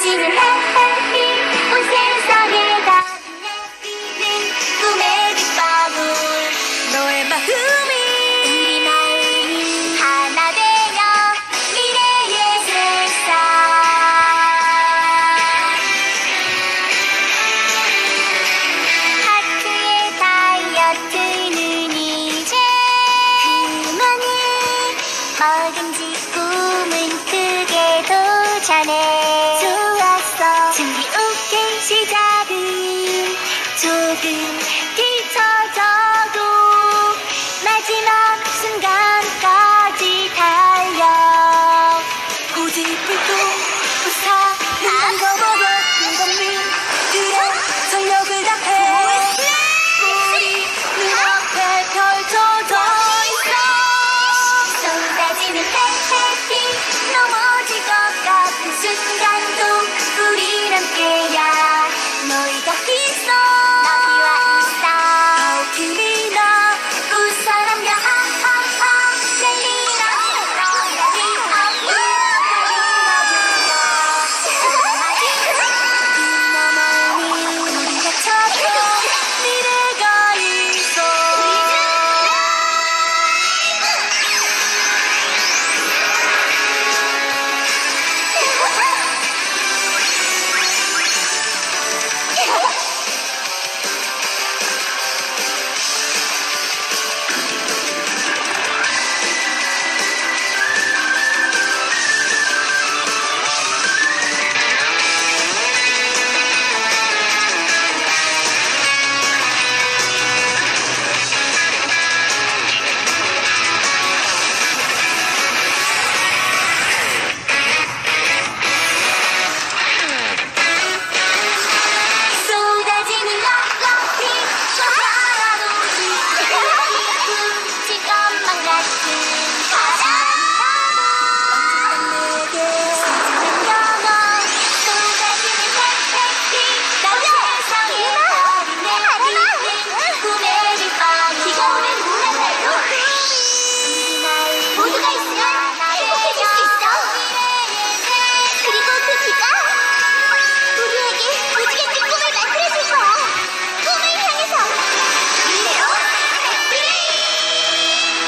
무지를 하하히 온 세상에 가득 내비는 꿈의 빗방울. 너의 마음 Looking.